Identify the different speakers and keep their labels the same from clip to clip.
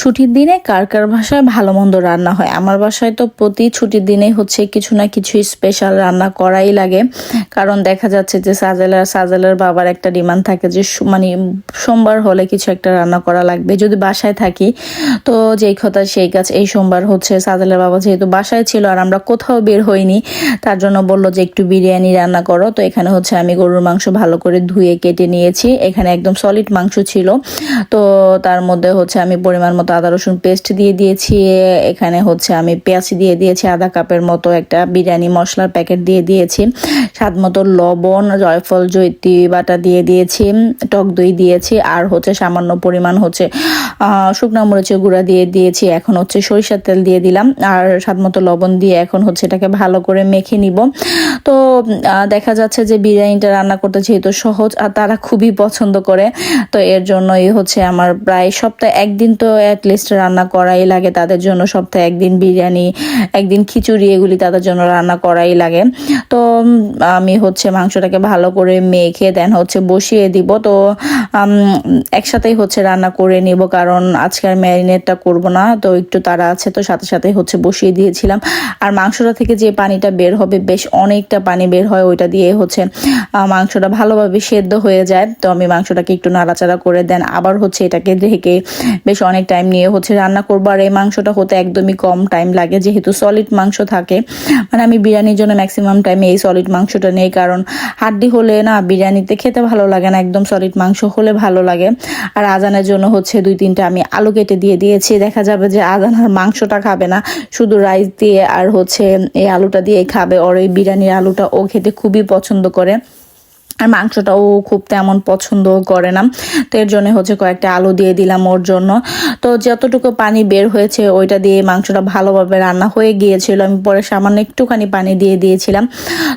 Speaker 1: ছুটির দিনে কার কার বাসায় ভালো মন্দ রান্না হয়? আমার বাসায় তো প্রতি ছুটির দিনে হচ্ছে কিছু না কিছু স্পেশাল রান্না করাই লাগে। কারণ দেখা যাচ্ছে যে সাজেলার সাজেলার বাবার একটা ডিমান্ড থাকে যে মানে সোমবার হলে কিছু একটা রান্না করা লাগবে। যদি বাসায় থাকি, তো যেই কথা সেই কাজ। এই সোমবার হচ্ছে সাজেলার বাবা যেহেতু বাসায় ছিল আর আমরা কোথাও বের হইনি, তার জন্য বলল যে একটু বিরিয়ানি রান্না করো। তো এখানে হচ্ছে আমি গরুর মাংস ভালো করে ধুয়ে কেটে নিয়েছি। এখানে একদম সলিড মাংস ছিল। তো তার মধ্যে হচ্ছে আমি পরিমাণ মতো আদা, রসুন পেস্ট দিয়ে দিয়েছি। এখানে হচ্ছে আমি পেঁয়াজ দিয়ে দিয়েছি, আধা কাপের মতো একটা বিরিয়ানি মশলার প্যাকেট দিয়ে দিয়েছি। স্বাদ মতো লবণ, জয়ফল জৈতি বাটা দিয়ে দিয়েছি, টক দই দিয়েছি, আর হচ্ছে সামান্য পরিমাণ হচ্ছে শুকনো মরিচের গুঁড়া দিয়ে দিয়েছি। এখন হচ্ছে সরিষার তেল দিয়ে দিলাম, আর স্বাদ মতো লবণ দিয়ে এখন হচ্ছে এটাকে ভালো করে মেখে নিব। তো দেখা যাচ্ছে যে বিরিয়ানিটা রান্না করতে যেহেতু সহজ, আর তারা খুবই পছন্দ করে, তো এর জন্যই হচ্ছে আমার প্রায় সপ্তাহে একদিন তো অ্যাটলিস্ট রান্না করাই লাগে তাদের জন্য সপ্তাহে একদিন বিরিয়ানি, একদিন খিচুড়ি, এগুলি তাদের জন্য রান্না করাই লাগে। তো আমি হচ্ছে মাংসটাকে ভালো করে মেখে দেন হচ্ছে বসিয়ে দিব। তো একসাথেই হচ্ছে রান্না করে নিব কারণ আজকে আর ম্যারিনেটটা করব না, তো একটু তারা আছে, তো সাথে সাথে হচ্ছে বসিয়ে দিয়েছিলাম। আর মাংসটা থেকে যে পানিটা বের হবে, বেশ অনেকটা পানি বের হয়, ওইটা দিয়ে হচ্ছে মাংসটা ভালোভাবে সেদ্ধ হয়ে যায়। তো আমি মাংসটাকে একটু নাড়াচাড়া করে দেন আবার হচ্ছে এটাকে ঢেকে বেশ অনেক টাইম নিয়ে হচ্ছে রান্না করব, আর এই মাংসটা হতে একদমই কম টাইম লাগে, যেহেতু সলিড মাংস থাকে। মানে আমি বিরিয়ানির জন্য ম্যাক্সিমাম টাইমে এই সলিড মাংসটা নেই, কারণ হাড্ডি হলে না বিরিয়ানিতে খেতে ভালো লাগে না, একদম সলিড মাংস হলে ভালো লাগে। আর আজানের জন্য হচ্ছে দুই তিনটা আমি আলু কেটে দিয়ে দিয়েছি, দেখা যাবে যে আজান আর মাংসটা খাবে না, শুধু রাইস দিয়ে আর হচ্ছে এই আলুটা দিয়ে খাবে ওর এই বিরিয়ানির আলুটা ও খেতে খুবই পছন্দ করে। আর মাংসটাও খুব তেমন পছন্দ করে না। তো এর জন্য হচ্ছে কয়েকটা আলু দিয়ে দিলাম ওর জন্য। তো যতটুকু পানি বের হয়েছে, ওইটা দিয়ে মাংসটা ভালোভাবে রান্না হয়ে গিয়েছিল। আমি পরে সামান্য একটুখানি পানি দিয়ে দিয়েছিলাম।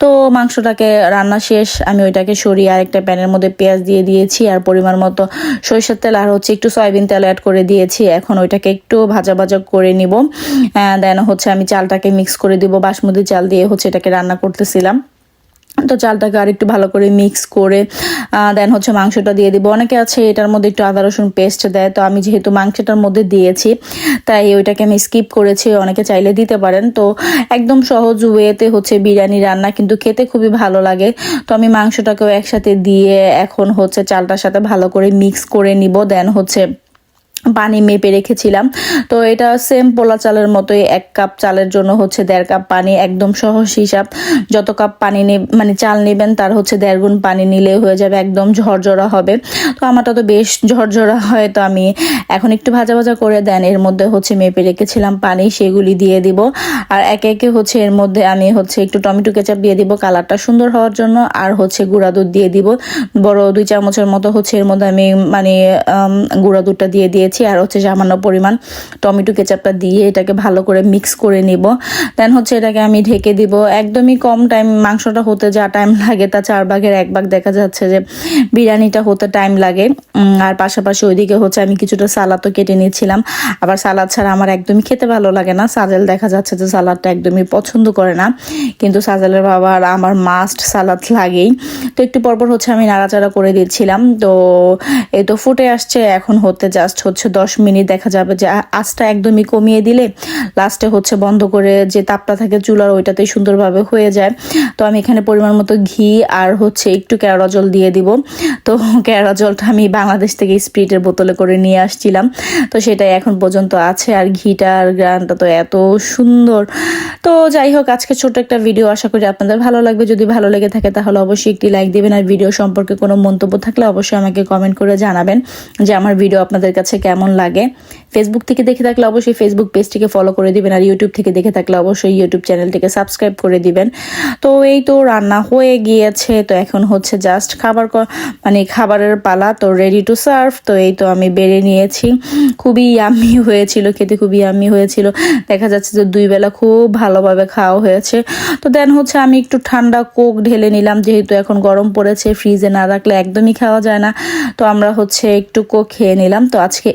Speaker 1: তো মাংসটাকে রান্না শেষ, আমি ওইটাকে সরিয়ে আরেকটা প্যানের মধ্যে পেঁয়াজ দিয়ে দিয়েছি। আর পরিমাণ মতো সরিষার তেল আর হচ্ছে একটু সয়াবিন তেল অ্যাড করে দিয়েছি। এখন ওইটাকে একটু ভাজা ভাজা করে নিব। দেন হচ্ছে আমি চালটাকে মিক্স করে দিব। বাসমতি চাল দিয়ে হচ্ছে এটাকে রান্না করতেছিলাম। তো চালটাকে আর একটু ভালো করে মিক্স করে দেন হচ্ছে মাংসটা দিয়ে দিব। অনেকে আছে এটার মধ্যে একটু আদা, রসুন পেস্ট দেয়, তো আমি যেহেতু মাংসটার মধ্যে দিয়েছি, তাই ওইটাকে আমি স্কিপ করেছি। অনেকে চাইলে দিতে পারেন। তো একদম সহজ ওয়েতে হচ্ছে বিরিয়ানি রান্না কিন্তু খেতে খুবই ভালো লাগে। তো আমি মাংসটাকেও একসাথে দিয়ে এখন হচ্ছে চালটার সাথে ভালো করে মিক্স করে নিব দেন হচ্ছে পানি মেপে রেখেছিলাম। তো এটা সেম পোলা চালের মতোই এক কাপ চালের জন্য হচ্ছে দেড় কাপ পানি, একদম সহজ হিসাব। যত কাপ পানি মানে চাল নেবেন, তার হচ্ছে দেড় গুণ পানি নিলে হয়ে যাবে, একদম ঝরঝরা হবে। তো আমারটা তো বেশ ঝরঝরা হয়, তো আমি এখন একটু ভাজা ভাজা করে দেন, এর মধ্যে হচ্ছে মেপে রেখেছিলাম পানি, সেগুলি দিয়ে দিব। আর একে একে হচ্ছে এর মধ্যে আমি হচ্ছে একটু টমেটো কেচাপ দিয়ে দিব, কালারটা সুন্দর হওয়ার জন্য। আর হচ্ছে গুঁড়া দুধ দিয়ে দিব, বড় দুই চামচের মতো হচ্ছে এর মধ্যে আমি মানে গুঁড়া দুধটা দিয়ে দিয়ে দিয়েছি আর হচ্ছে সামান্য পরিমাণ টমেটো কেচাপটা দিয়ে এটাকে ভালো করে মিক্স করে নিব। দেন হচ্ছে এটাকে আমি ঢেকে দিব। একদমই কম টাইম মাংসটা হতে যা টাইম লাগে, তা চার ভাগের এক ভাগ দেখা যাচ্ছে যে বিরিয়ানিটা হতে টাইম লাগে। আর পাশাপাশি ওইদিকে হচ্ছে আমি কিছুটা সালাদও কেটে নিয়েছিলাম আবার সালাদ ছাড়া আমার একদমই খেতে ভালো লাগে না। সাজেল দেখা যাচ্ছে যে সালাদটা একদমই পছন্দ করে না। কিন্তু সাজেলের বাবা আর আমার মাস্ট সালাদ লাগেই। তো একটু পরপর হচ্ছে আমি নাড়াচাড়া করে দিচ্ছিলাম। তো এই তো ফুটে আসছে, এখন হতে জাস্ট হচ্ছে দশ মিনিট। দেখা যাবে যে আঁচটা একদমই কমিয়ে দিলে লাস্টে হচ্ছে বন্ধ করে যে তাপটা থাকে চুলার, ওইটাতে সুন্দরভাবে হয়ে যায়। তো আমি এখানে পরিমাণ মতো ঘি আর হচ্ছে একটু কেওড়া জল দিয়ে দিব। তো কেওড়া জলটা আমি বাংলাদেশ থেকে স্প্রিটের বোতলে করে নিয়ে আসছিলাম। তো সেটাই এখন পর্যন্ত আছে আর ঘিটার গ্রানটা তো এত সুন্দর। তো যাই হোক, আজকে ছোট একটা ভিডিও আশা করি আপনাদের ভালো লাগবে। যদি ভালো লেগে থাকে তাহলে অবশ্যই একটি লাইক দিবেন। আর ভিডিও সম্পর্কে কোনো মন্তব্য থাকলে অবশ্যই আমাকে কমেন্ট করে জানাবেন যে আমার ভিডিও আপনাদের কাছে কেমন লাগে। ফেসবুক থেকে দেখে থাকলে অবশ্যই ফেসবুক পেজটিকে ফলো করে দিবেন আর ইউটিউব থেকে দেখে থাকলে অবশ্যই ইউটিউব চ্যানেলটিকে সাবস্ক্রাইব করে দিবেন। তো এই তো রান্না হয়ে গিয়েছে, তো এখন হচ্ছে জাস্ট খাবার মানে খাবারের পালা, তো রেডি টু সার্ভ তো এই তো আমি বেড়ে নিয়েছি। খুবই ইয়াম্মি হয়েছিল, খেতে খুবই ইয়াম্মি হয়েছিল। দেখা যাচ্ছে যে দুই বেলা খুব ভালোভাবে খাওয়া হয়েছে। তো দেন হচ্ছে আমি একটু ঠান্ডা কোক ঢেলে নিলাম, যেহেতু এখন গরম পড়েছে ফ্রিজে না রাখলে একদমই খাওয়া যায় না। তো আমরা হচ্ছে একটু কোক খেয়ে নিলাম। তো আজকে